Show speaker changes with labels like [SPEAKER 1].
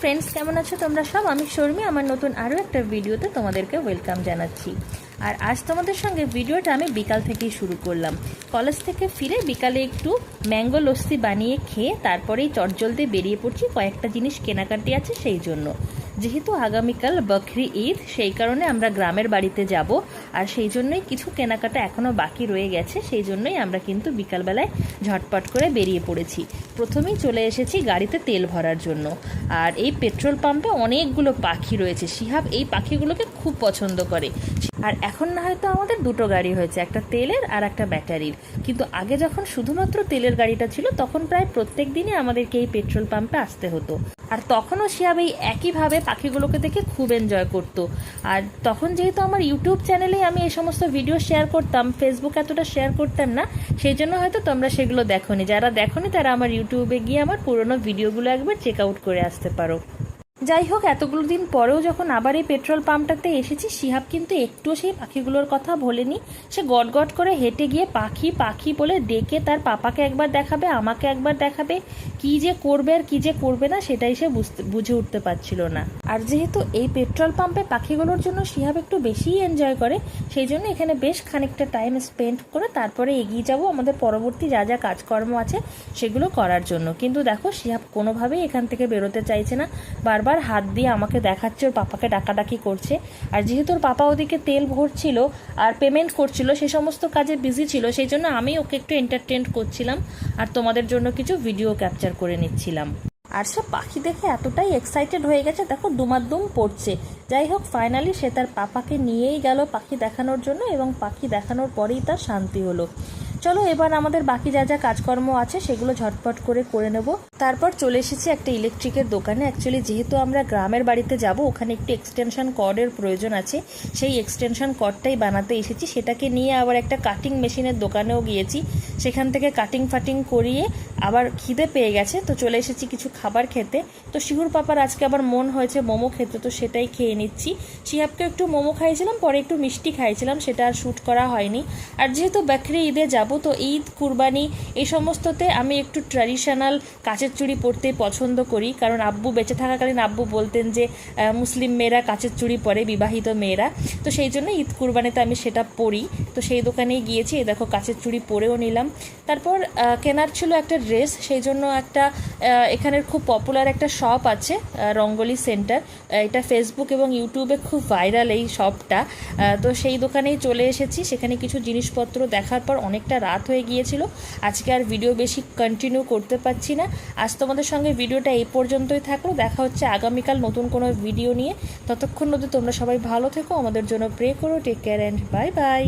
[SPEAKER 1] Friends কেমন আছো তোমরা সব? আমি শর্মি, আমার নতুন আরও একটা ভিডিওতে তোমাদেরকে ওয়েলকাম জানাচ্ছি। আর আজ তোমাদের সঙ্গে ভিডিওটা আমি বিকাল থেকেই শুরু করলাম। কলেজ থেকে ফিরে বিকালে একটু ম্যাঙ্গো লস্যি বানিয়ে খেয়ে তারপরেই চটজলদি বেরিয়ে পড়ছি। কয়েকটা জিনিস কেনাকাটি আছে সেই জন্য। যেহেতু আগামীকাল বকরি ঈদ, সেই কারণে আমরা গ্রামের বাড়িতে যাব। আর সেই জন্যই কিছু কেনাকাটা এখনও বাকি রয়ে গেছে, সেই জন্যই আমরা কিন্তু বিকালবেলায় ঝটপট করে বেরিয়ে পড়েছি। প্রথমেই চলে এসেছি গাড়িতে তেল ভরার জন্য। আর এই পেট্রোল পাম্পে অনেকগুলো পাখি রয়েছে। শিহাব এই পাখিগুলোকে খুব পছন্দ করে। আর এখন না হয়তো আমাদের দুটো গাড়ি হয়েছে, একটা তেলের আর একটা ব্যাটারির। কিন্তু আগে যখন শুধুমাত্র তেলের গাড়িটা ছিল, তখন প্রায় প্রত্যেক দিনই আমাদেরকে এই পেট্রোল পাম্পে আসতে হতো। আর তখনও শিয়াব এই একইভাবে পাখিগুলোকে দেখে খুব এনজয় করতো। আর তখন যেহেতু আমার ইউটিউব চ্যানেলেই আমি এই সমস্ত ভিডিও শেয়ার করতাম ফেসবুক এতটা শেয়ার করতাম না, সেই জন্য হয়তো তোমরা সেগুলো দেখোনি। যারা দেখোনি, তারা আমার ইউটিউবে গিয়ে আমার পুরোনো ভিডিওগুলো একবার চেক আউট করে আসতে পারো। যাই হোক এতগুলো দিন পরেও যখন আবার এই পেট্রোল পাম্পটাতে এসেছি, শিহাব কিন্তু একটুও সেই পাখিগুলোর কথা ভোলেনি। সে গট করে হেঁটে গিয়ে পাখি পাখি বলে ডেকে তার পাপাকে একবার দেখাবে, আমাকে একবার দেখাবে, কি যে করবে আর কি যে করবে না, সেটাই সে বুঝতে, বুঝে উঠতে পারছিল না। আর যেহেতু এই পেট্রোল পাম্পে পাখিগুলোর জন্য শিহাব একটু বেশিই এনজয় করে, সেই জন্য এখানে বেশ খানিকটা টাইম স্পেন্ড করে তারপরে এগিয়ে যাব। আমাদের পরবর্তী যা যা কাজকর্ম আছে, সেগুলো করার জন্য। কিন্তু দেখো, শিহাব কোনোভাবেই এখান থেকে বেরোতে চাইছে না। বারবার হাত দিয়ে আমাকে দেখাচ্ছে, ওর পাপাকে ডাকাডাকি করছে। আর যেহেতু ওর পাপা ওদিকে তেল ভরছিল আর পেমেন্ট করছিল, সে সমস্ত কাজে বিজি ছিল, সেই জন্য আমি ওকে একটু এন্টারটেন করছিলাম আর তোমাদের জন্য কিছু ভিডিও ক্যাপচার করে নিচ্ছিলাম। আর সে পাখি দেখে এতটাই এক্সাইটেড হয়ে গেছে, দেখো দুমাদ্দুম পড়ছে। যাই হোক ফাইনালি সে তার পাপাকে নিয়েই গেল পাখি দেখানোর জন্য এবং পাখি দেখানোর পরেই তার শান্তি হলো। চলো এবার আমাদের বাকি যা যা কাজকর্ম আছে সেগুলো ঝটপট করে করে নেব। তারপর চলে এসেছি একটা ইলেকট্রিকের দোকানে। অ্যাকচুয়ালি যেহেতু আমরা গ্রামের বাড়িতে যাব, ওখানে একটি এক্সটেনশন কর্ডের প্রয়োজন আছে। সেই এক্সটেনশন কর্ডটাই বানাতে এসেছি। সেটাকে নিয়ে আবার একটা কাটিং মেশিনের দোকানেও গিয়েছি। সেখান থেকে কাটিং ফাটিং করিয়ে আবার খিদে পেয়ে গেছে, তো চলে এসেছি কিছু খাবার খেতে। তো শিহুর পাপার আজকে আবার মন হয়েছে মোমো খেতে, তো সেটাই খেয়ে নিচ্ছি। শিহাবকে একটু মোমো খাইছিলাম পরে একটু মিষ্টি খাইছিলাম সেটা আর শ্যুট করা হয়নি। আর যেহেতু বাকরি ঈদে যাব, তো ঈদ, কুরবানি এই সমস্ততে আমি একটু ট্র্যাডিশনাল কাচের চুড়ি পরতে পছন্দ করি। কারণ আব্বু বেঁচে থাকাকালীন আব্বু বলতেন যে মুসলিম মেয়েরা কাচের চুড়ি পরে, বিবাহিত মেয়েরা। তো সেই জন্য ঈদ, কুরবানিতে আমি সেটা পরি। তো সেই দোকানেই গিয়েছি দেখো কাচের চুড়ি পরেও নিলাম। তারপর কেনার ছিল একটা ড্রেস, সেই জন্য একটা এখানের খুব পপুলার একটা শপ আছে রঙ্গলি সেন্টার এটা ফেসবুক এবং ইউটিউবে খুব ভাইরাল এই শপটা তো সেই দোকানেই চলে এসেছি। সেখানে কিছু জিনিসপত্র দেখার পর অনেকটা রাত হয়ে গিয়েছিল। আজকে আর ভিডিও বেশি কন্টিনিউ করতে পারছি না। আজ তোমাদের সঙ্গে ভিডিওটা এই পর্যন্তই থাকল। দেখা হচ্ছে আগামীকাল নতুন কোনো ভিডিও নিয়ে। ততক্ষণ অবধি তোমরা সবাই ভালো থেকো। আমাদের জন্য প্রে করো। Take care and bye bye